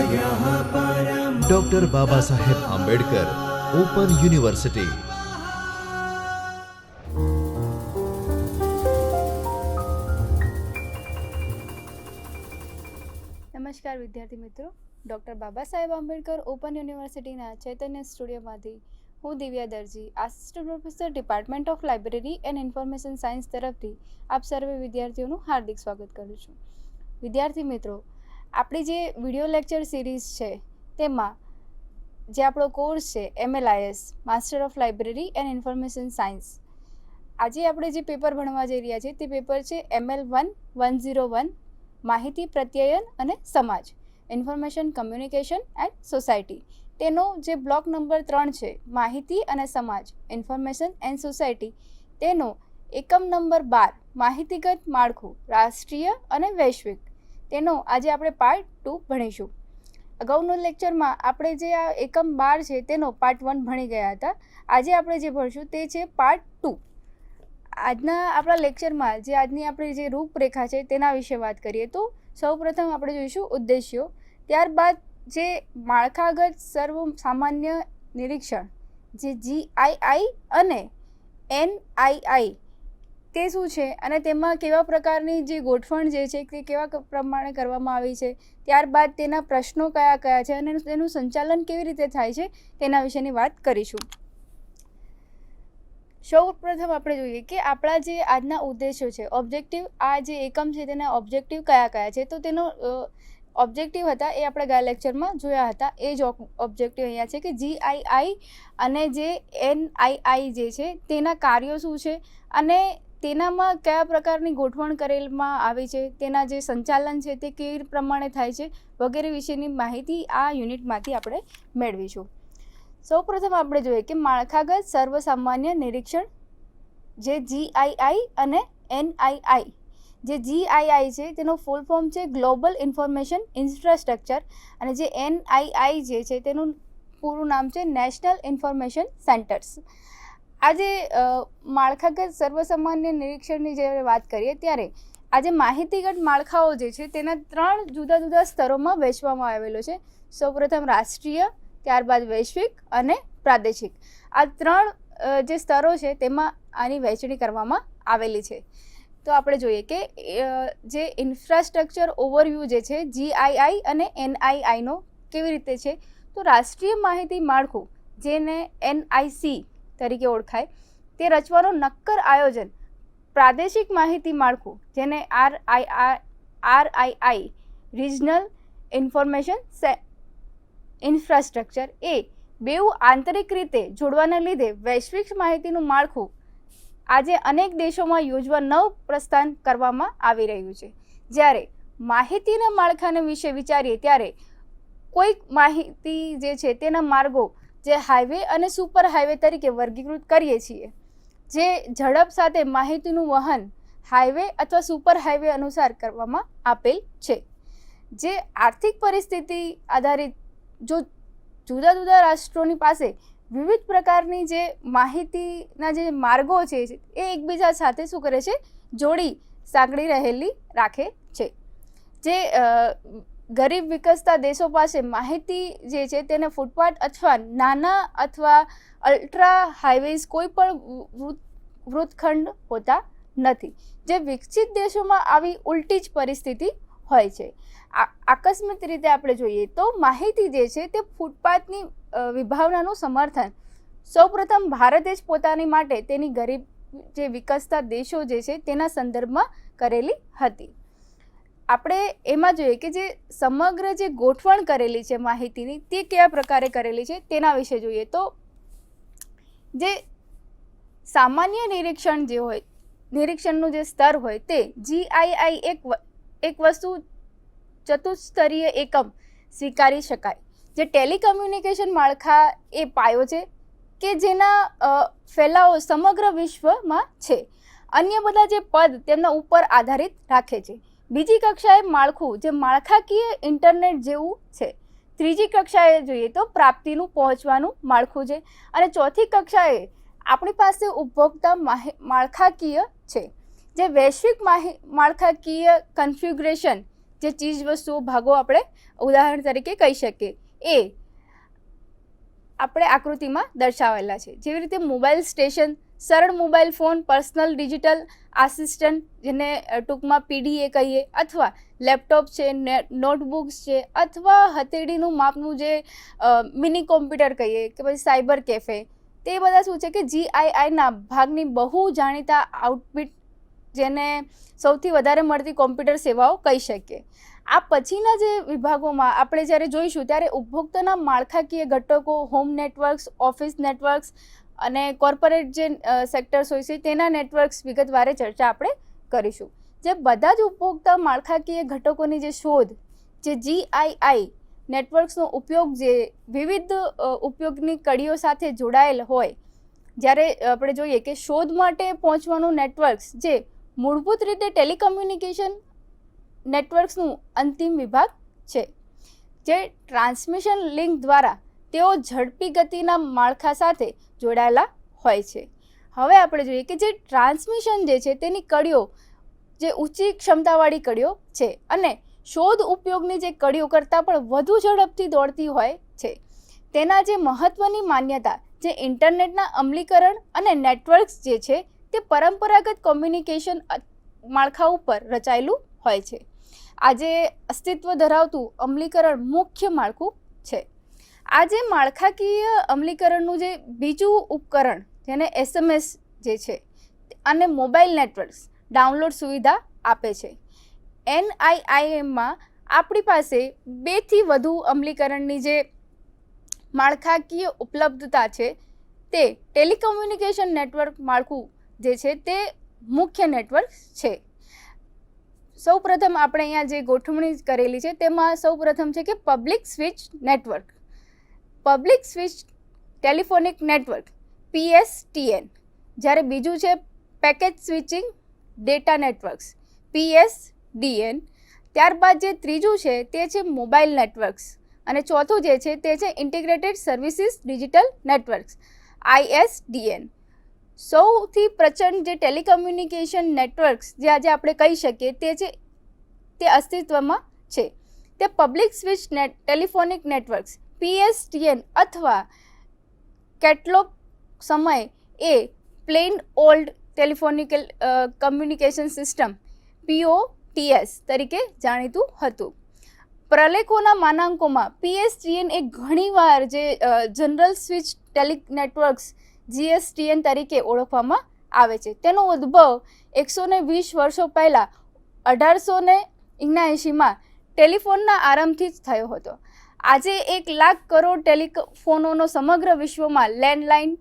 Doctor Baba Saheb Ambedkar open university નમસ્કાર વિદ્યાર્થી મિત્રો. ડૉક્ટર બાબા સાહેબ આંબેડકર ઓપન યુનિવર્સિટીના ચૈતન્ય સ્ટુડિયોમાંથી હું Divya Darji assistant professor department of library and information science તરફથી આપ સર્વે વિદ્યાર્થીઓનું હાર્દિક સ્વાગત કરું છું. વિદ્યાર્થી મિત્રો આપણી જે વિડિયો લેક્ચર સિરીઝ છે, તેમાં જે આપણો કોર્સ છે MLIS master of library and information science આજે આપણે જે પેપર ભણવા જઈ રહ્યા છીએ, તે પેપર છે ML one one zero one માહિતી પ્રત્યયન અને સમાજ ઇન્ફોર્મેશન કમ્યુનિકેશન એન્ડ સોસાયટી તેનો જે બ્લોક નંબર ત્રણ છે, માહિતી અને સમાજ ઇન્ફોર્મેશન એન્ડ સોસાયટી તેનો એકમ નંબર બાર, માહિતીગત માળખું, રાષ્ટ્રીય અને વૈશ્વિક. તેનો આજે આપણે પાર્ટ ટુ ભણીશું. અગાઉના લેક્ચરમાં આપણે જે આ એકમ બાર છે તેનો પાર્ટ વન ભણી ગયા હતા. આજે આપણે જે ભણશું તે છે પાર્ટ ટુ આજના આપણા લેક્ચરમાં જે આજની આપણી જે રૂપરેખા છે તેના વિશે વાત કરીએ તો સૌપ્રથમ આપણે જોઈશું ઉદ્દેશ્યો. ત્યારબાદ જે માળખાગત સર્વ સામાન્ય નિરીક્ષણ જે જીઆઈઆઈ અને એનઆઈઆઈ તે શું છે? અને તેમાં કેવા પ્રકારની જે ગોઠવણ જે છે, તે કેવા પ્રમાણે કરવામાં આવી છે? ત્યારબાદ તેના પ્રશ્નો કયા કયા છે? અને તેનું સંચાલન કેવી રીતે થાય છે? તેના વિશેની વાત કરીશું. સૌ પ્રથમ આપણે જોઈએ કે આપણા જે આજના ઉદ્દેશો છે, ઓબ્જેક્ટિવ આ જે એકમ છે, તેના ઓબ્જેક્ટિવ કયા કયા છે? તો તેનો ઓબ્જેક્ટિવ હતા એ આપણે ગયા લેક્ચરમાં જોયા હતા. એ જ ઓબ્જેક્ટિવ અહીંયા છે કે જીઆઈઆઈ અને જે એનઆઈઆઈ જે છે, તેના કાર્યો શું છે? અને તેનામાં કયા પ્રકારની ગોઠવણ કરેલમાં આવી છે? તેના જે સંચાલન છે તે કેવી પ્રમાણે થાય છે? વગેરે વિશેની માહિતી આ યુનિટમાંથી આપણે મેળવીશું. સૌપ્રથમ આપણે જોઈએ કે માળખાગત સર્વસામાન્ય નિરીક્ષણ, જે જીઆઈઆઈ અને એનઆઈઆઈ જે જીઆઈઆઈ છે તેનો ફૂલ ફોર્મ છે ગ્લોબલ ઇન્ફોર્મેશન ઇન્ફ્રાસ્ટ્રક્ચર અને જે એનઆઈઆઈ જે છે તેનું પૂરું નામ છે નેશનલ ઇન્ફોર્મેશન સેન્ટર્સ આજે માળખાગત સર્વસામાન્ય નિરીક્ષણની જ્યારે વાત કરીએ ત્યારે આજે માહિતીગત માળખાઓ જે છે તેના ત્રણ જુદા જુદા સ્તરોમાં વહેંચવામાં આવેલો છે. સૌપ્રથમ રાષ્ટ્રીય, ત્યારબાદ વૈશ્વિક અને પ્રાદેશિક. આ ત્રણ જે સ્તરો છે તેમાં આની વહેંચણી કરવામાં આવેલી છે. તો આપણે જોઈએ કે જે ઇન્ફ્રાસ્ટ્રક્ચર ઓવરવ્યૂ જે છે, જીઆઈઆઈ અને એનઆઈઆઈનો કેવી રીતે છે? તો રાષ્ટ્રીય માહિતી માળખું, જેને એનઆઈસી તરીકે ઓળખાય. તે રચવાનો નક્કર આયોજન પ્રાદેશિક માહિતી માળખું, જેને R I R I I, regional information infrastructure એ બેઉ આંતરિક રીતે જોડવાના લીધે વૈશ્વિક માહિતીનું માળખું આજે અનેક દેશોમાં યોજવા નવ પ્રસ્થાન કરવામાં આવી રહ્યું છે. જ્યારે માહિતીના માળખાને વિશે વિચારીએ ત્યારે કોઈક માહિતી જે છે તેના માર્ગો જે હાઈવે અને સુપર હાઈવે તરીકે વર્ગીકૃત કરીએ છીએ. જે ઝડપ સાથે માહિતીનું વહન હાઈવે અથવા સુપર હાઈવે અનુસાર કરવામાં આપેલ છે. જે આર્થિક પરિસ્થિતિ આધારિત જો જુદા જુદા રાષ્ટ્રોની પાસે વિવિધ પ્રકારની જે માહિતીના જે માર્ગો છે એ એકબીજા સાથે શું કરે છે? જોડી, સાંકળી રહેલી રાખે છે. જે ગરીબ વિકસતા દેશો પાસે માહિતી જે છે તેને ફૂટપાથ અથવા નાના અથવા અલ્ટ્રા હાઈવેઝ કોઈ પણ વૃત્તખંડ હોતા નથી. જે વિકસિત દેશોમાં આવી ઉલટી જ પરિસ્થિતિ હોય છે. આકસ્મિક રીતે આપણે જોઈએ તો માહિતી જે છે તે ફૂટપાથની વિભાવનાનું સમર્થન. સૌપ્રથમ ભારતે જ પોતાની માટે તેની ગરીબ, જે વિકસતા દેશો જે છે તેના સંદર્ભમાં કરેલી હતી. આપણે એમાં જોઈએ કે જે સમગ્ર જે ગોઠવણ કરેલી છે માહિતીની, તે કયા પ્રકારે કરેલી છે, તેના વિશે જોઈએ. તો જે સામાન્ય નિરીક્ષણ જે હોય, નિરીક્ષણનું જે સ્તર હોય, તે જીઆઈઆઈ એક એક વસ્તુ ચતુસ્તરીય એકમ સ્વીકારી શકાય. જે ટેલિકમ્યુનિકેશન માળખા એ પાયો છે કે જેના ફેલાવો સમગ્ર વિશ્વમાં છે. અન્ય બધા જે પદ તેમના ઉપર આધારિત રાખે છે. બીજી કક્ષાએ માળખું, જે માળખાકીય ઇન્ટરનેટ જેવું છે. ત્રીજી કક્ષાએ જોઈએ તો પ્રાપ્તિનું પહોંચવાનું માળખું છે. અને ચોથી કક્ષાએ આપણી પાસે ઉપભોક્તા માળખાકીય છે. જે વૈશ્વિક માળખાકીય કન્ફિગ્યુરેશન જે ચીજ વસ્તુઓ ભાગો આપણે ઉદાહરણ તરીકે કહી શકીએ. એ આપણે આકૃતિમાં દર્શાવેલા છે. જેવી રીતે મોબાઈલ સ્ટેશન સરળ mobile phone, personal digital assistant જેને ટૂંકમાં પીડીએ કહીએ અથવા લેપટોપ છે નોટબુક્સ છે અથવા હથેળીનું માપનું જે મિની કોમ્પ્યુટર કહીએ કે પછી સાયબર કેફે તે બધા શું છે કે જીઆઈઆઈના ભાગની બહુ જાણીતા આઉટફિટ જેને સૌથી વધારે મળતી કોમ્પ્યુટર સેવાઓ કહી શકીએ. આ પછીના જે વિભાગોમાં આપણે જ્યારે જોઈશું ત્યારે ઉપભોક્તાના માળખાકીય ઘટકો, હોમ નેટવર્ક્સ, ઓફિસ નેટવર્ક્સ અને કોર્પોરેટ જે સેક્ટર્સ હોય છે, તેના નેટવર્ક્સ વિગતવારે ચર્ચા આપણે કરીશું. જે બધા જ ઉપભોક્તા માળખાકીય ઘટકોની જે શોધ, જે જીઆઈઆઈ નેટવર્ક્સનો ઉપયોગ જે વિવિધ ઉપયોગની કડીઓ સાથે જોડાયેલ હોય, જ્યારે આપણે જોઈએ કે શોધ માટે પહોંચવાનું નેટવર્ક્સ જે મૂળભૂત રીતે ટેલિકમ્યુનિકેશન નેટવર્ક્સનું અંતિમ વિભાગ છે. જે ટ્રાન્સમિશન લિંક દ્વારા તેઓ ઝડપી ગતિના માળખા સાથે જોડાયેલા હોય છે. હવે આપણે જોઈએ કે જે ટ્રાન્સમિશન જે છે તેની કડીઓ, જે ઊંચી ક્ષમતાવાળી કડીઓ છે અને શોધ ઉપયોગની જે કડીઓ કરતાં પણ વધુ ઝડપથી દોડતી હોય છે. તેના જે મહત્ત્વની માન્યતા, જે ઇન્ટરનેટના અમલીકરણ અને નેટવર્ક્સ જે છે તે પરંપરાગત કોમ્યુનિકેશન માળખા ઉપર રચાયેલું હોય છે. આજે અસ્તિત્વ ધરાવતું અમલીકરણ મુખ્ય માળખું છે. આ જે માળખાકીય અમલીકરણનું જે બીજું ઉપકરણ, જેને એસએમએસ જે છે, અને મોબાઈલ નેટવર્ક્સ ડાઉનલોડ સુવિધા આપે છે. એનઆઈઆઈએમમાં આપણી પાસે બેથી વધુ અમલીકરણની જે માળખાકીય ઉપલબ્ધતા છે, તે ટેલિકમ્યુનિકેશન નેટવર્ક માળખું જે છે, તે મુખ્ય નેટવર્ક છે. સૌપ્રથમ આપણે અહીંયા જે ગોઠવણી કરેલી છે, તેમાં સૌપ્રથમ છે કે public switch network. Public switch telephonic network, PSTN. જ્યારે બીજું છે package switching data networks, PSDN. ત્યારબાદ જે ત્રીજું છે તે છે મોબાઈલ નેટવર્ક્સ. અને ચોથું જે છે તે છે integrated services digital networks, ISDN. સૌથી પ્રચંડ જે ટેલિકમ્યુનિકેશન નેટવર્ક્સ જે આજે આપણે કહી શકીએ તે છે, તે અસ્તિત્વમાં છે. તે public switch net, telephonic networks. PSTN અથવા કેટલો સમય એ plain old telephonical communication system, POTS તરીકે જાણીતું હતું. પ્રલેખોના માનાંકોમાં પીએસટીએન એ ઘણીવાર જે general switch tele networks GSTN તરીકે ઓળખવામાં આવે છે. તેનો ઉદ્ભવ એકસો ને વીસ વર્ષો પહેલાં અઢારસો ને ઓગણએંશીમાં ટેલિફોનના આરંભથી જ થયો હતો. આજે એક લાખ કરોડ ટેલિફોનોનો સમગ્ર વિશ્વમાં લેન્ડલાઇન,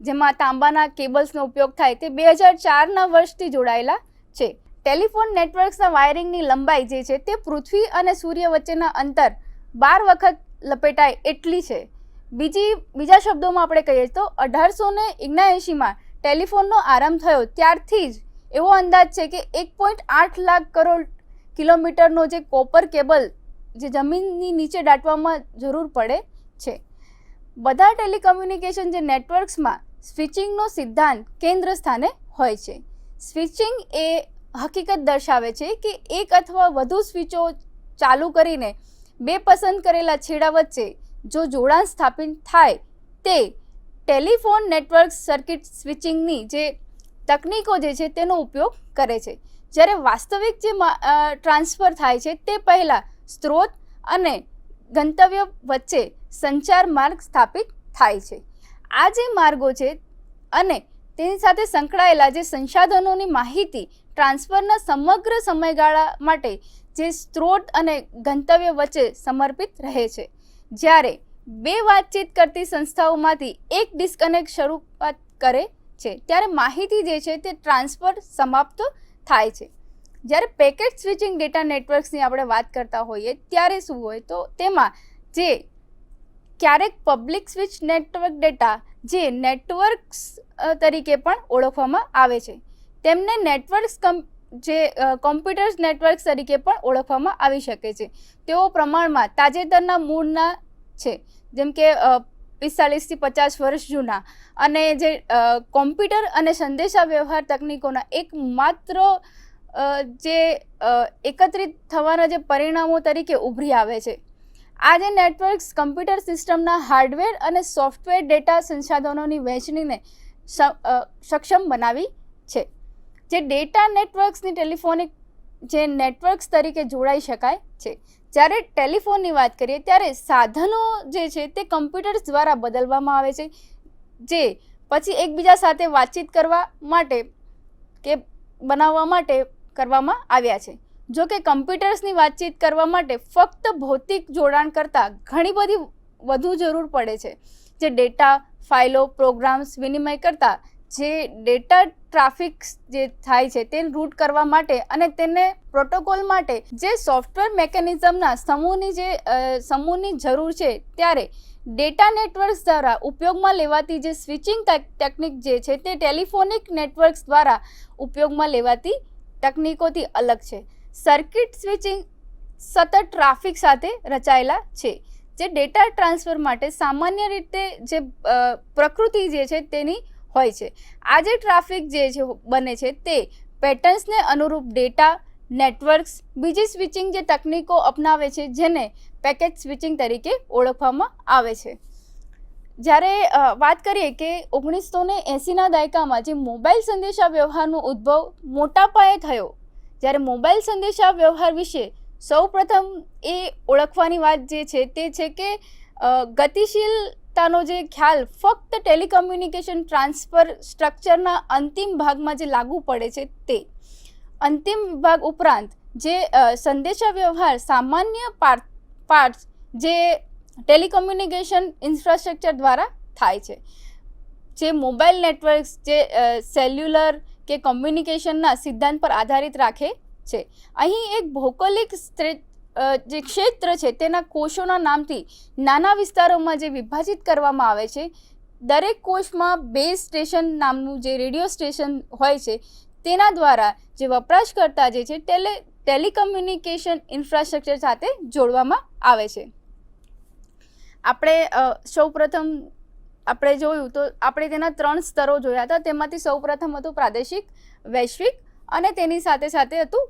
જેમાં તાંબાના કેબલ્સનો ઉપયોગ થાય તે બે હજાર ચારના વર્ષથી જોડાયેલા છે. ટેલિફોન નેટવર્ક્સના વાયરિંગની લંબાઈ જે છે તે પૃથ્વી અને સૂર્ય વચ્ચેના અંતર બાર વખત લપેટાય એટલી છે. બીજી, બીજા શબ્દોમાં આપણે કહીએ તો અઢારસો ને ઓગણએંશીમાં ટેલિફોનનો આરંભ થયો ત્યારથી જ એવો અંદાજ છે કે એક પોઈન્ટ આઠ લાખ કરોડ કિલોમીટરનો જે કોપર કેબલ જે જમીનની નીચે દાટવામાં જરૂર પડે છે. બધા ટેલિકમ્યુનિકેશન જે નેટવર્ક્સમાં સ્વિચિંગનો સિદ્ધાંત કેન્દ્ર સ્થાને હોય છે. સ્વિચિંગ એ હકીકત દર્શાવે છે કે એક અથવા વધુ સ્વિચો ચાલુ કરીને બે પસંદ કરેલા છેડા વચ્ચે જો જોડાણ સ્થાપિત થાય તે ટેલિફોન નેટવર્ક સર્કિટ સ્વિચિંગની જે તકનીકો જે છે તેનો ઉપયોગ કરે છે. જ્યારે વાસ્તવિક જે ટ્રાન્સફર થાય છે તે પહેલાં સ્ત્રોત અને ગંતવ્ય વચ્ચે સંચાર માર્ગ સ્થાપિત થાય છે. આ જે માર્ગો છે અને તેની સાથે સંકળાયેલા જે સંસાધનોની માહિતી ટ્રાન્સફરના સમગ્ર સમયગાળા માટે જે સ્ત્રોત અને ગંતવ્ય વચ્ચે સમર્પિત રહે છે. જ્યારે બે વાતચીત કરતી સંસ્થાઓમાંથી એક ડિસ્કનેક્ટ શરૂઆત કરે છે, ત્યારે માહિતી જે છે તે ટ્રાન્સફર સમાપ્ત થાય છે. જ્યારે પેકેટ સ્વિચિંગ ડેટા નેટવર્ક્સની આપણે વાત કરતા હોઈએ ત્યારે શું હોય તો તેમાં જે ક્યારેક પબ્લિક સ્વિચ નેટવર્ક ડેટા જે નેટવર્ક્સ તરીકે પણ ઓળખવામાં આવે છે. તેમને નેટવર્ક્સ કમ, જે કોમ્પ્યુટર્સ નેટવર્ક્સ તરીકે પણ ઓળખવામાં આવી શકે છે. તેઓ પ્રમાણમાં તાજેતરના મૂળના છે, જેમ કે પિસ્તાલીસથી પચાસ વર્ષ જૂના. અને જે કોમ્પ્યુટર અને સંદેશા વ્યવહાર તકનીકોના એક માત્ર જે એકત્રિત થવાના જે પરિણામો તરીકે ઉભરી આવે છે. આ જે નેટવર્ક્સ કમ્પ્યુટર સિસ્ટમના હાર્ડવેર અને સોફ્ટવેર ડેટા સંસાધનોની વહેંચણીને સક્ષમ બનાવી છે. જે ડેટા નેટવર્ક્સની ટેલિફોનિક, જે નેટવર્ક્સ તરીકે જોડાઈ શકાય છે. જ્યારે ટેલિફોનની વાત કરીએ, ત્યારે સાધનો જે છે તે કમ્પ્યુટર્સ દ્વારા બદલવામાં આવે છે. જે પછી એકબીજા સાથે વાતચીત કરવા માટે કે બનાવવા માટે કરવામાં આવ્યા છે. જો કે કમ્પ્યુટર્સની વાતચીત કરવા માટે ફક્ત ભૌતિક જોડાણ કરતાં ઘણી બધી વધુ જરૂર પડે છે. જે ડેટા ફાઇલો પ્રોગ્રામ્સ વિનિમય કરતાં જે ડેટા ટ્રાફિક જે થાય છે તે રૂટ કરવા માટે અને તેને પ્રોટોકોલ માટે જે સોફ્ટવેર મેકેનિઝમના સમૂહની જે સમૂહની જરૂર છે ત્યારે ડેટા નેટવર્ક્સ દ્વારા ઉપયોગમાં લેવાતી જે સ્વિચિંગ ટેકનિક જે છે તે ટેલિફોનિક નેટવર્ક્સ દ્વારા ઉપયોગમાં લેવાતી તકનીકોથી અલગ છે. સર્કિટ સ્વિચિંગ સતત ટ્રાફિક સાથે રચાયેલા છે, જે ડેટા ટ્રાન્સફર માટે સામાન્ય રીતે જે પ્રકૃતિ જે છે તેની હોય છે. આ જે ટ્રાફિક જે છે બને છે તે પેટર્ન્સને અનુરૂપ ડેટા, નેટવર્ક્સ, બીજી સ્વિચિંગ જે તકનીકો અપનાવે છે જેને પેકેજ સ્વિચિંગ તરીકે ઓળખવામાં આવે છે. જ્યારે વાત કરીએ કે ઓગણીસો ને એંસીના દાયકામાં જે મોબાઈલ સંદેશા વ્યવહારનો ઉદ્ભવ મોટા પાયે થયો, જ્યારે મોબાઈલ સંદેશા વ્યવહાર વિશે સૌ પ્રથમ એ ઓળખવાની વાત જે છે તે છે કે ગતિશીલતાનો જે ખ્યાલ ફક્ત ટેલિકમ્યુનિકેશન ટ્રાન્સફર સ્ટ્રક્ચરના અંતિમ ભાગમાં જે લાગુ પડે છે તે. અંતિમ વિભાગ ઉપરાંત જે સંદેશા વ્યવહાર સામાન્ય પાર્ટ પાર્ટ્સ જે ટેલિકમ્યુનિકેશન ઇન્ફ્રાસ્ટ્રક્ચર દ્વારા થાય છે. જે મોબાઈલ નેટવર્ક્સ, જે સેલ્યુલર કે કોમ્યુનિકેશનના સિદ્ધાંત પર આધારિત રાખે છે. અહીં એક ભૌગોલિક જે ક્ષેત્ર છે તેના કોષોના નામથી નાના વિસ્તારોમાં જે વિભાજિત કરવામાં આવે છે, દરેક કોષમાં બેઝ સ્ટેશન નામનું જે રેડિયો સ્ટેશન હોય છે, તેના દ્વારા જે વપરાશકર્તા જે છે, ટેલે, ટેલિકમ્યુનિકેશન ઇન્ફ્રાસ્ટ્રક્ચર સાથે જોડવામાં આવે છે. આપણે સૌપ્રથમ આપણે જોયું તો આપણે તેના ત્રણ સ્તરો જોયા હતા. તેમાંથી સૌપ્રથમ હતું પ્રાદેશિક, વૈશ્વિક અને તેની સાથે સાથે હતું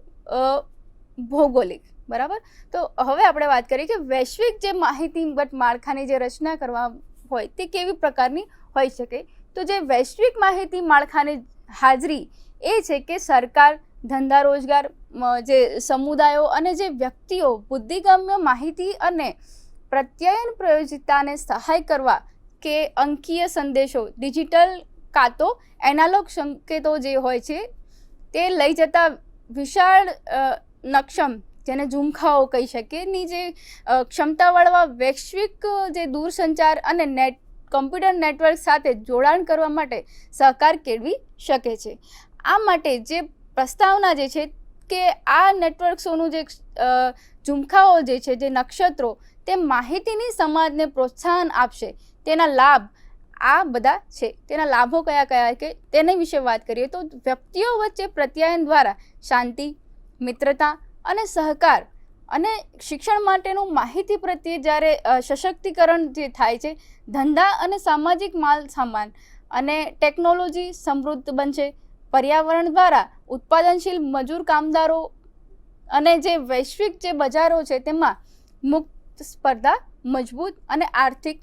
ભૌગોલિક. બરાબર? તો હવે આપણે વાત કરીએ કે વૈશ્વિક જે માહિતીગત માળખાની જે રચના કરવા હોય તે કેવી પ્રકારની હોઈ શકે? તો જે વૈશ્વિક માહિતી માળખાની હાજરી એ છે કે સરકાર, ધંધા રોજગાર જે સમુદાયો અને જે વ્યક્તિઓ બુદ્ધિગમ્ય માહિતી અને પ્રત્યયન પ્રયોજિતાને સહાય કરવા કે અંકીય સંદેશો, ડિજિટલ કાં તો એનાલોગ સંકેતો જે હોય છે, તે લઈ જતા વિશાળ નક્ષમ, જેને ઝુમખાઓ કહી શકીએ ની જે ક્ષમતાવાળવા વૈશ્વિક, જે દૂરસંચાર અને નેટ, કમ્પ્યુટર નેટવર્ક સાથે જોડાણ કરવા માટે સહકાર કેળવી શકે છે. આ માટે જે પ્રસ્તાવના જે છે કે આ નેટવર્ક્સોનું જે ઝુમખાઓ જે છે, જે નક્ષત્રો, તે માહિતીની સમાજને પ્રોત્સાહન આપશે. તેના લાભ આ બધા છે. તેના લાભો કયા કયા કે તેના વિશે વાત કરીએ તો વ્યક્તિઓ વચ્ચે પ્રત્યાયન દ્વારા શાંતિ, મિત્રતા અને સહકાર અને શિક્ષણ માટેનું માહિતી પ્રત્યે જ્યારે સશક્તિકરણ જે થાય છે, ધંધા અને સામાજિક માલ સામાન અને ટેકનોલોજી સમૃદ્ધ બનશે. પર્યાવરણ દ્વારા ઉત્પાદનશીલ મજૂર કામદારો અને જે વૈશ્વિક જે બજારો છે તેમાં મુક્ત સ્પર્ધા મજબૂત અને આર્થિક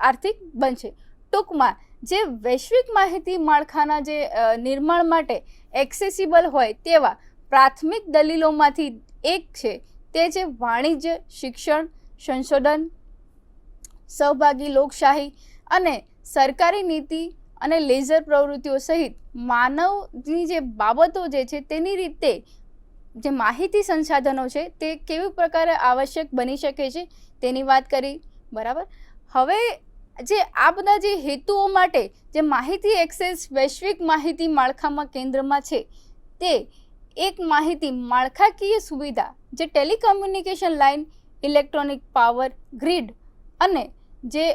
આર્થિક બનશે. ટૂંકમાં, જે વૈશ્વિક માહિતી માળખાના જે નિર્માણ માટે એક્સેસિબલ હોય તેવા પ્રાથમિક દલીલોમાંથી એક છે, તે છે વાણિજ્ય, શિક્ષણ, સંશોધન, સહભાગી લોકશાહી અને સરકારી નીતિ અને લેઝર પ્રવૃત્તિઓ સહિત માનવની જે બાબતો જે છે તેની રીતે જે માહિતી સંસાધનો છે તે કેવી પ્રકારે આવશ્યક બની શકે છે તેની વાત કરી, બરાબર? હવે જે આ બધા જે હેતુઓ માટે જે માહિતી એક્સેસ વૈશ્વિક માહિતી માળખામાં કેન્દ્રમાં છે તે એક માહિતી માળખાકીય સુવિધા જે telecommunication line, electronic power, grid અને જે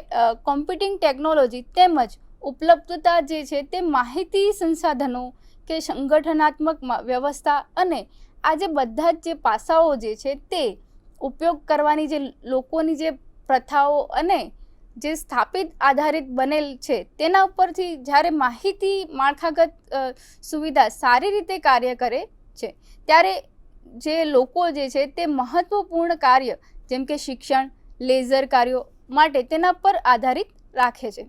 કોમ્પ્યુટિંગ ટેકનોલોજી તેમજ ઉપલબ્ધતા જે છે તે માહિતી સંસાધનો કે સંગઠનાત્મક વ્યવસ્થા અને આ જે બધા જ જે પાસાઓ જે છે તે ઉપયોગ કરવાની જે લોકોની જે પ્રથાઓ અને જે સ્થાપિત આધારિત બનેલ છે તેના ઉપરથી જ્યારે માહિતી માળખાગત સુવિધા સારી રીતે કાર્ય કરે છે, ત્યારે જે લોકો જે છે તે મહત્વપૂર્ણ કાર્ય જેમ કે શિક્ષણ, લેઝર કાર્યો માટે તેના પર આધારિત રાખે છે.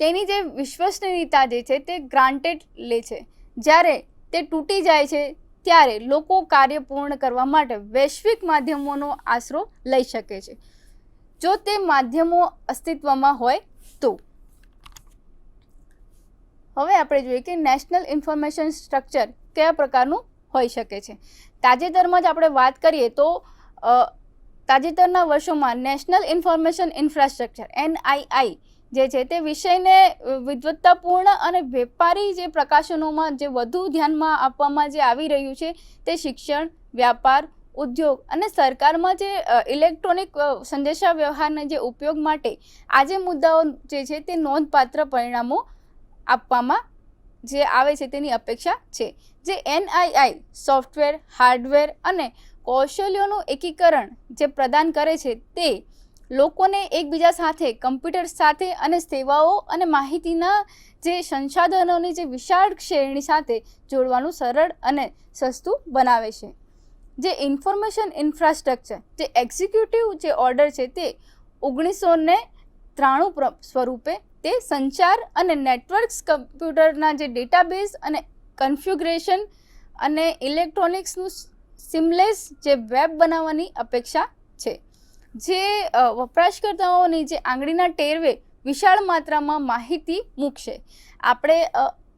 તેની જે વિશ્વસનીયતા જે છે તે ગ્રાન્ટેડ લે છે. જ્યારે તે તૂટી જાય છે, ત્યારે લોકો કાર્ય પૂર્ણ કરવા માટે વૈશ્વિક માધ્યમોનો આશરો લઈ શકે છે. જો તે માધ્યમો અસ્તિત્વમાં હોય તો. હવે આપણે જોઈએ કે નેશનલ ઇન્ફોર્મેશન સ્ટ્રક્ચર કયા પ્રકારનું હોઈ શકે છે. તાજેતરમાં જ આપણે વાત કરીએ તો તાજેતરના વર્ષોમાં નેશનલ ઇન્ફોર્મેશન ઇન્ફ્રાસ્ટ્રક્ચર એનઆઈઆઈ જે છે તે વિષયને વિદવત્તાપૂર્ણ અને વેપારી જે પ્રકાશનોમાં જે વધુ ધ્યાનમાં આપવામાં જે આવી રહ્યું છે તે શિક્ષણ, વ્યાપાર, ઉદ્યોગ અને સરકારમાં જે ઇલેક્ટ્રોનિક સંદેશા વ્યવહારના જે ઉપયોગ માટે આ જે મુદ્દાઓ જે છે તે નોંધપાત્ર પરિણામો આપવામાં જે આવે છે તેની અપેક્ષા છે. જે એનઆઈઆઈ સોફ્ટવેર, હાર્ડવેર અને કૌશલ્યોનું એકીકરણ જે પ્રદાન કરે છે તે લોકોને એકબીજા સાથે, કમ્પ્યુટર સાથે અને સેવાઓ અને માહિતીના જે સંસાધનોની જે વિશાળ શ્રેણી સાથે જોડવાનું સરળ અને સસ્તું બનાવે છે. જે ઇન્ફોર્મેશન ઇન્ફ્રાસ્ટ્રક્ચર, જે એક્ઝિક્યુટિવ જે ઓર્ડર છે તે ઓગણીસો ને ત્રાણું સ્વરૂપે તે સંચાર અને નેટવર્ક્સ કમ્પ્યુટરના જે ડેટાબેઝ અને કન્ફ્યુગ્રેશન અને ઇલેક્ટ્રોનિક્સનું સિમલેસ જે વેબ બનાવવાની અપેક્ષા છે. જે વપરાશકર્તાઓની જે આંગળીના ટેરવે વિશાળ માત્રામાં માહિતી મૂકશે. આપણે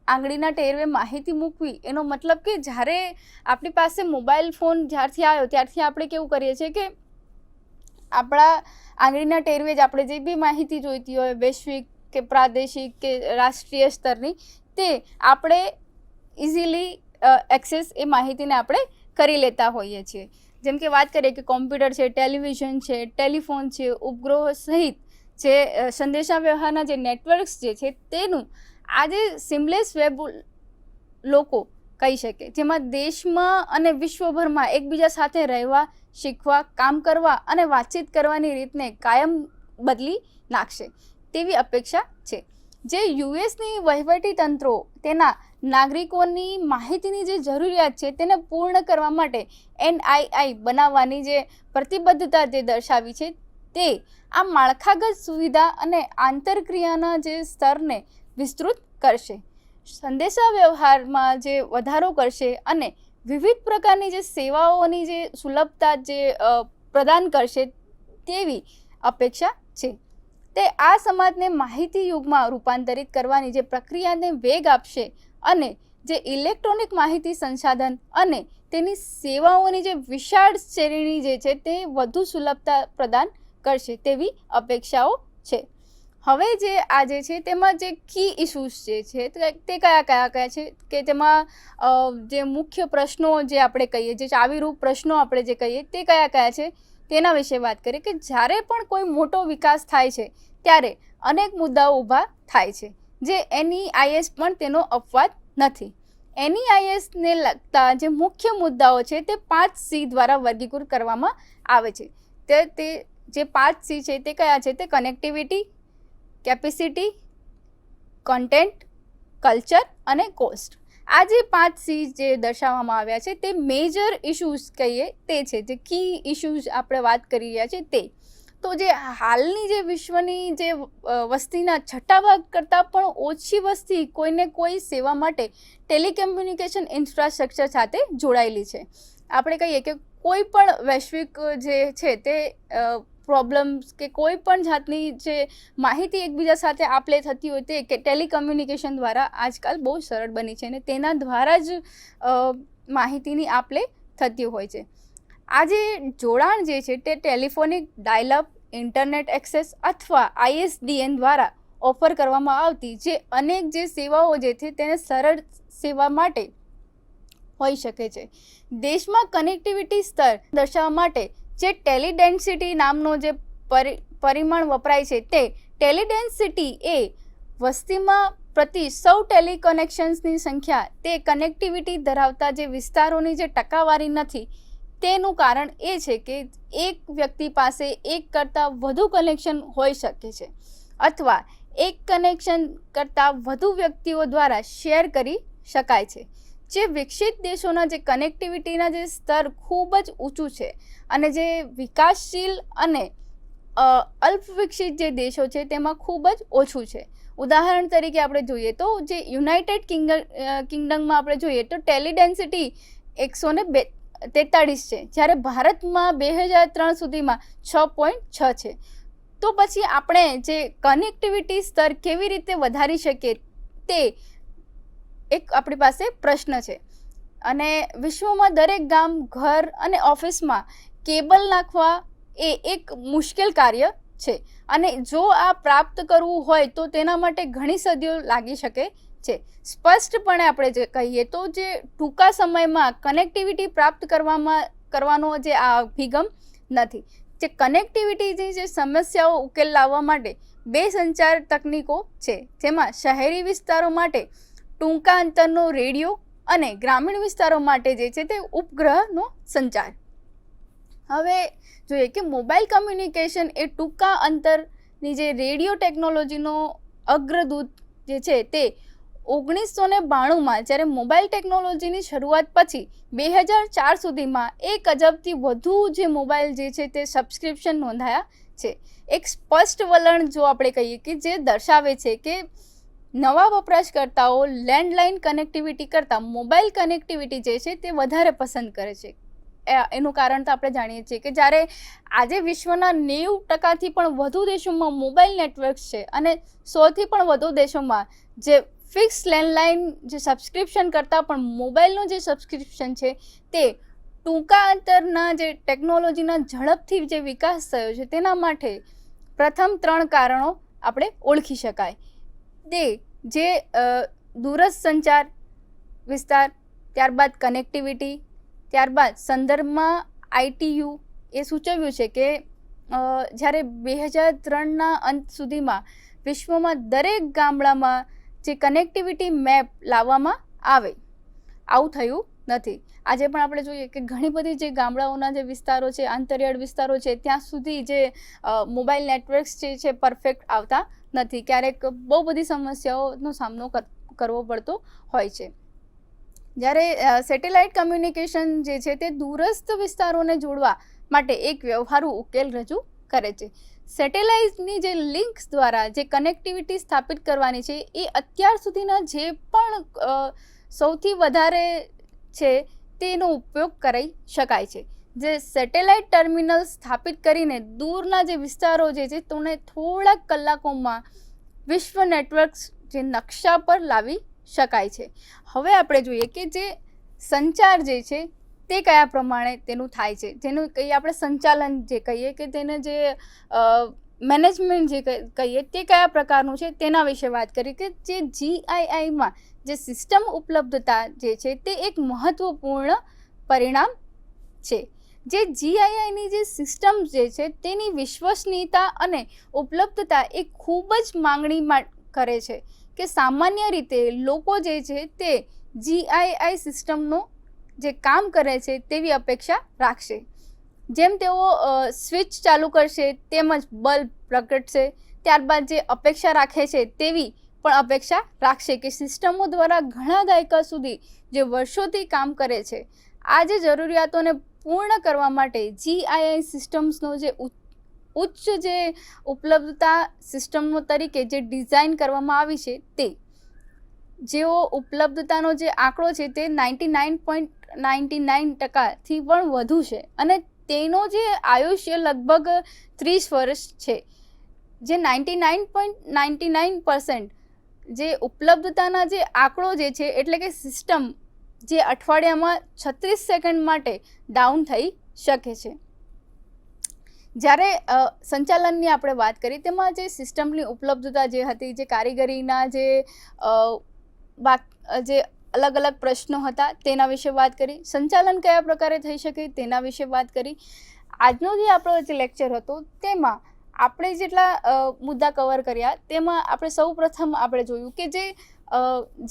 આંગળીના ટેરવે માહિતી મૂકવી, એનો મતલબ કે જ્યારે આપણી પાસે મોબાઈલ ફોન જ્યારથી આવ્યો, ત્યારથી આપણે કેવું કરીએ છીએ કે આપણા આંગળીના ટેરવે જ આપણે જે બી માહિતી જોઈતી હોય, વૈશ્વિક કે પ્રાદેશિક કે રાષ્ટ્રીય સ્તરની, તે આપણે ઇઝીલી એક્સેસ એ માહિતીને આપણે કરી લેતા હોઈએ છીએ. જેમ કે વાત કરીએ કે કોમ્પ્યુટર છે, ટેલિવિઝન છે, ટેલિફોન છે, ઉપગ્રહો સહિત જે સંદેશાવ્યવહારના સંદેશા વ્યવહારના જે નેટવર્ક્સ જે છે તેનું આજે સિમલેસ વેબ લોકો કહી શકે. જેમાં દેશમાં અને વિશ્વભરમાં એકબીજા સાથે રહેવા, શીખવા, કામ કરવા અને વાતચીત કરવાની રીતને કાયમ બદલી નાખશે તેવી અપેક્ષા છે. જે યુએસની વહીવટી તંત્રો તેના નાગરિકોની માહિતીની જે જરૂરિયાત છે તેને પૂર્ણ કરવા માટે એનઆઈઆઈ બનાવવાની જે પ્રતિબદ્ધતા જે દર્શાવી છે તે આ માળખાગત સુવિધા અને આંતરક્રિયાના જે સ્તરને વિસ્તૃત કરશે. સંદેશા વ્યવહારમાં જે વધારો કરશે અને વિવિધ પ્રકારની જે સેવાઓની જે સુલભતા જે પ્રદાન કરશે તેવી અપેક્ષા છે. તે આ સમાજને માહિતી યુગમાં રૂપાંતરિત કરવાની જે પ્રક્રિયાને વેગ આપશે અને જે ઇલેક્ટ્રોનિક માહિતી સંસાધન અને તેની સેવાઓની જે વિશાળ શ્રેણી જે છે તે વધુ સુલભતા પ્રદાન કરશે તેવી અપેક્ષાઓ છે. હવે જે આજે છે તેમાં જે કી ઇસ્યુઝ જે છે તે કયા કયા કયા છે કે તેમાં જે મુખ્ય પ્રશ્નો જે આપણે કહીએ, જે ચાવીરૂપ પ્રશ્નો આપણે જે કહીએ તે કયા કયા છે તેના વિશે વાત કરીએ કે જ્યારે પણ કોઈ મોટો વિકાસ થાય છે ત્યારે અનેક મુદ્દાઓ ઊભા થાય છે. જે એનઈઆઈએસ પણ તેનો અપવાદ નથી. એનઈઆઈએસને લગતા જે મુખ્ય મુદ્દાઓ છે તે પાંચ સી દ્વારા વર્ગીકૃત કરવામાં આવે છે. તે તે જે પાંચ સી છે તે કયા છે? તે કનેક્ટિવિટી કેપેસિટી કન્ટેન્ટ કલ્ચર અને કોસ્ટ આ જે પાંચ સી જે દર્શાવવામાં આવ્યા છે તે મેજર ઇશ્યુઝ કહીએ તે છે. જે કી ઇશ્યુઝ આપણે વાત કરી રહ્યા છીએ તે. તો જે હાલની જે વિશ્વની જે વસ્તીના છઠ્ઠા ભાગ કરતાં પણ ઓછી વસ્તી કોઈને કોઈ સેવા માટે ટેલિકમ્યુનિકેશન ઇન્ફ્રાસ્ટ્રક્ચર સાથે જોડાયેલી છે. આપણે કહીએ કે કોઈ પણ વૈશ્વિક જે છે તે પ્રોબ્લેમ્સ કે કોઈ પણ જાતની જે માહિતી એકબીજા સાથે આપલે થતી હોય તે કે ટેલિકમ્યુનિકેશન દ્વારા આજકાલ બહુ સરળ બની છે અને તેના દ્વારા જ માહિતીની માહિતીની આપલે થતી હોય છે. આ જે જોડાણ જે છે તે ટેલિફોનિક ડાયલઅપ ઇન્ટરનેટ એક્સેસ અથવા આઈએસડીએન દ્વારા ઓફર કરવામાં આવતી જે અનેક જે સેવાઓ જે છે તેને સરળ સેવા માટે હોઈ શકે છે. દેશમાં કનેક્ટિવિટી સ્તર દર્શાવવા માટે જે ટેલિડેન્સિટી નામનો જે પરિ, પરિમાણ વપરાય છે તે ટેલિડેન્સિટી એ વસ્તીમાં પ્રતિ સૌ ટેલિકનેક્શન્સની સંખ્યા તે કનેક્ટિવિટી ધરાવતા જે વિસ્તારોની જે ટકાવારી નથી તેનું કારણ એ છે કે એક વ્યક્તિ પાસે એક કરતાં વધુ કનેક્શન હોઈ શકે છે. અથવા એક કનેક્શન કરતાં વધુ વ્યક્તિઓ દ્વારા શેર કરી શકાય છે. જે વિકસિત દેશોના જે કનેક્ટિવિટીના જે સ્તર ખૂબ જ ઊંચું છે અને જે વિકાસશીલ અને અલ્પ વિકસિત જે દેશો છે તેમાં ખૂબ જ ઓછું છે. ઉદાહરણ તરીકે આપણે જોઈએ તો જે યુનાઇટેડ કિંગડમ કિંગડમમાં આપણે જોઈએ તો ટેલિડેન્સિટી એકસો ને બે તેતાળીસ છે. જ્યારે ભારતમાં બે હજાર ત્રણ સુધીમાં છ પોઈન્ટ છ છે. તો પછી આપણે જે કનેક્ટિવિટી સ્તર કેવી રીતે વધારી શકીએ તે એક આપણી પાસે પ્રશ્ન છે. અને વિશ્વમાં દરેક ગામ, ઘર અને ઓફિસમાં કેબલ નાખવા એ એક મુશ્કેલ કાર્ય છે. અને જો આ પ્રાપ્ત કરવું હોય તો તેના માટે ઘણી સદીઓ લાગી શકે. છે. સ્પષ્ટપણે આપણે જે કહીએ તો જે ટૂંકા સમયમાં કનેક્ટિવિટી પ્રાપ્ત કરવામાં, કરવાનો જે આ અભિગમ નથી. જે કનેક્ટિવિટીની જે સમસ્યાઓ ઉકેલ લાવવા માટે બે સંચાર તકનીકો છે. જેમાં શહેરી વિસ્તારો માટે ટૂંકા અંતરનો રેડિયો અને ગ્રામીણ વિસ્તારો માટે જે છે તે ઉપગ્રહનો સંચાર. હવે જોઈએ કે મોબાઈલ કમ્યુનિકેશન એ ટૂંકા અંતરની જે રેડિયો ટેકનોલોજીનો અગ્રદૂત જે છે તે ઓગણીસો ને બાણુંમાં જ્યારે મોબાઈલ ટેકનોલોજીની શરૂઆત પછી બે હજાર ચાર સુધીમાં એક અજબથી વધુ જે મોબાઈલ જે છે તે સબસ્ક્રિપ્શન નોંધાયા છે. એક સ્પષ્ટ વલણ જો આપણે કહીએ કે જે દર્શાવે છે કે નવા વપરાશકર્તાઓ લેન્ડલાઇન કનેક્ટિવિટી કરતાં મોબાઈલ કનેક્ટિવિટી જે છે તે વધારે પસંદ કરે છે. એનું કારણ તો આપણે જાણીએ છીએ કે જ્યારે આજે વિશ્વના નેવું ટકાથી પણ વધુ દેશોમાં મોબાઈલ નેટવર્ક્સ છે અને સોથી પણ વધુ દેશોમાં જે ફિક્સ લેન્ડલાઇન જે સબસ્ક્રિપ્શન કરતાં પણ મોબાઈલનું જે સબસ્ક્રિપ્શન છે, તે ટૂંકા અંતરના જે ટેકનોલોજીના ઝડપથી જે વિકાસ થયો છે, તેના માટે પ્રથમ ત્રણ કારણો આપણે ઓળખી શકાય. તે જે દૂરસ્થ સંચાર વિસ્તાર, ત્યારબાદ કનેક્ટિવિટી ત્યારબાદ સંદર્ભમાં આઈટીયુ એ સૂચવ્યું છે કે જ્યારે બે હજાર ત્રણના અંત સુધીમાં વિશ્વમાં દરેક ગામડામાં જે કનેક્ટિવિટી મેપ લાવવામાં આવે. આવું થયું નથી. આજે પણ આપણે જોઈએ કે ઘણી બધી જે ગામડાઓના જે વિસ્તારો છે, આંતરિયાળ વિસ્તારો છે, ત્યાં સુધી જે મોબાઈલ નેટવર્ક્સ જે છે પરફેક્ટ આવતા નથી. ક્યારેક બહુ બધી સમસ્યાઓનો સામનો કર- કરવો પડતો હોય છે. જ્યારે સેટેલાઇટ કમ્યુનિકેશન જે છે તે દૂરસ્થ વિસ્તારોને જોડવા માટે એક વ્યવહારુ ઉકેલ રજૂ કરે છે. સેટેલાઇટની જે લિંક્સ દ્વારા જે કનેક્ટિવિટી સ્થાપિત કરવાની છે, એ અત્યાર સુધીના જે પણ સૌથી વધારે છે, તેનો ઉપયોગ કરી શકાય છે. જે સેટેલાઇટ ટર્મિનલ સ્થાપિત કરીને દૂરના જે વિસ્તારો જે છે, તેને થોડાક કલાકોમાં વિશ્વ નેટવર્ક્સ જે નકશા પર લાવી શકાય છે. હવે આપણે જોઈએ કે જે સંચાર જે છે તે કયા પ્રમાણે તેનું થાય છે? જેનું કહીએ આપણે સંચાલન જે કહીએ કે તેને જે મેનેજમેન્ટ જે કહીએ તે કયા પ્રકારનું છે તેના વિશે વાત કરી કે જે જીઆઈઆઈમાં જે સિસ્ટમ ઉપલબ્ધતા જે છે તે એક મહત્વપૂર્ણ પરિણામ છે. જે જીઆઈઆઈની જે સિસ્ટમ જે છે તેની વિશ્વસનીયતા અને ઉપલબ્ધતા એ ખૂબ જ માંગણીમાં કરે છે કે સામાન્ય રીતે લોકો જે છે તે જીઆઈઆઈ સિસ્ટમનો જે કામ કરે છે તેવી અપેક્ષા રાખશે. જેમ તેઓ સ્વિચ ચાલુ કરશે તેમજ બલ્બ પ્રગટશે, ત્યારબાદ જે અપેક્ષા રાખે છે તેવી પણ અપેક્ષા રાખશે કે સિસ્ટમો દ્વારા ઘણા દાયકા સુધી જે વર્ષોથી કામ કરે છે, આ જે જરૂરિયાતોને પૂર્ણ કરવા માટે જીઆઈઆઈ સિસ્ટમ્સનો જે ઉચ્ચ જે ઉપલબ્ધતા સિસ્ટમો તરીકે જે ડિઝાઇન કરવામાં આવી છે તે જેઓ ઉપલબ્ધતાનો જે આંકડો છે તે ninety nine point ninety nine ટકાથી પણ વધુ છે અને તેનો જે આયુષ્ય લગભગ ત્રીસ વર્ષ છે. જે ninety nine point ninety nine જે ઉપલબ્ધતાના જે આંકડો જે છે એટલે કે સિસ્ટમ જે અઠવાડિયામાં છત્રીસ સેકન્ડ માટે ડાઉન થઈ શકે છે. જ્યારે સંચાલનની આપણે વાત કરી તેમાં જે સિસ્ટમની ઉપલબ્ધતા જે હતી, જે કારીગરીના જે જે અલગ અલગ પ્રશ્નો હતા તેના વિશે વાત કરી. સંચાલન કયા પ્રકારે થઈ શકે તેના વિશે વાત કરી. આજનો જે આપણો જે લેક્ચર હતો તેમાં આપણે જેટલા મુદ્દા કવર કર્યા તેમાં આપણે સૌ પ્રથમ આપણે જોયું કે જે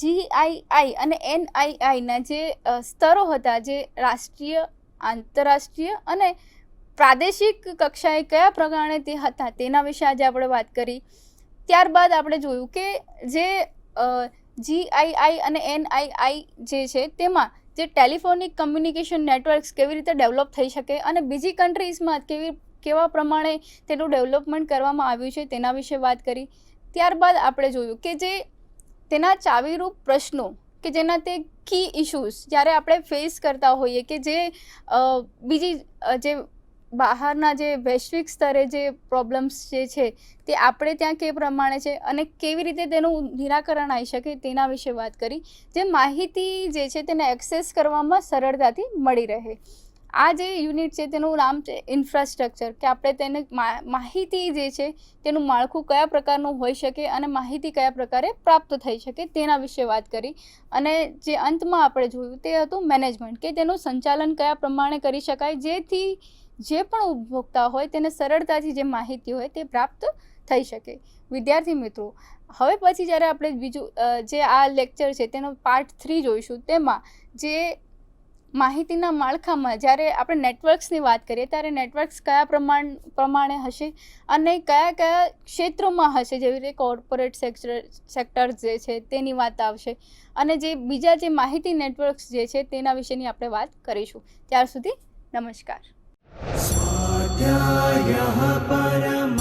જીઆઈઆઈ અને એનઆઈઆઈના જે સ્તરો હતા જે રાષ્ટ્રીય, આંતરરાષ્ટ્રીય અને પ્રાદેશિક કક્ષાએ કયા પ્રકારે તે હતા તેના વિશે આજે આપણે વાત કરી. ત્યારબાદ આપણે જોયું કે જે જીઆઈઆઈ અને એનઆઈઆઈ જે છે તેમાં જે ટેલિફોનિક કમ્યુનિકેશન નેટવર્ક્સ કેવી રીતે ડેવલપ થઈ શકે અને બીજી કન્ટ્રીઝમાં કેવી કેવા પ્રમાણે તેનું ડેવલપમેન્ટ કરવામાં આવ્યું છે તેના વિશે વાત કરી. ત્યારબાદ આપણે જોયું કે જે તેના ચાવીરૂપ પ્રશ્નો કે જેના તે કી ઇશ્યુઝ જ્યારે આપણે ફેસ કરતા હોઈએ કે જે બીજી જે બહારના જે વૈશ્વિક સ્તરે જે પ્રોબ્લેમ્સ જે છે, તે આપણે ત્યાં કે પ્રમાણે છે અને કેવી રીતે તેનું નિરાકરણ આવી શકે તેના વિશે વાત કરી, જે માહિતી જે છે તેને એક્સેસ કરવામાં સરળતાથી મળી રહે. આ જે યુનિટ છે તેનું નામ છે ઇન્ફ્રાસ્ટ્રક્ચર કે આપણે તેને માહિતી જે છે તેનું માળખું કયા પ્રકારનું હોઈ શકે અને માહિતી કયા પ્રકારે પ્રાપ્ત થઈ શકે તેના વિશે વાત કરી. અને જે અંતમાં આપણે જોયું તે હતું મેનેજમેન્ટ કે તેનું સંચાલન કયા પ્રમાણે કરી શકાય જેથી જે પણ ઉપભોક્તા હોય તેને સરળતાથી જે માહિતી હોય તે પ્રાપ્ત થઈ શકે. વિદ્યાર્થી મિત્રો, હવે પછી જ્યારે આપણે બીજું જે આ લેક્ચર છે તેનો પાર્ટ થ્રી જોઈશું, તેમાં જે માહિતીના માળખામાં જ્યારે આપણે નેટવર્ક્સની વાત કરીએ, ત્યારે નેટવર્ક્સ કયા પ્રમાણ, પ્રમાણે હશે અને કયા કયા ક્ષેત્રોમાં હશે? જેવી રીતે કોર્પોરેટ સેક્ટર સેક્ટર જે છે તેની વાત આવશે અને જે બીજા જે માહિતી નેટવર્ક્સ જે છે તેના વિશેની આપણે વાત કરીશું. ત્યાર સુધી નમસ્કાર. स्वाध्यायः परम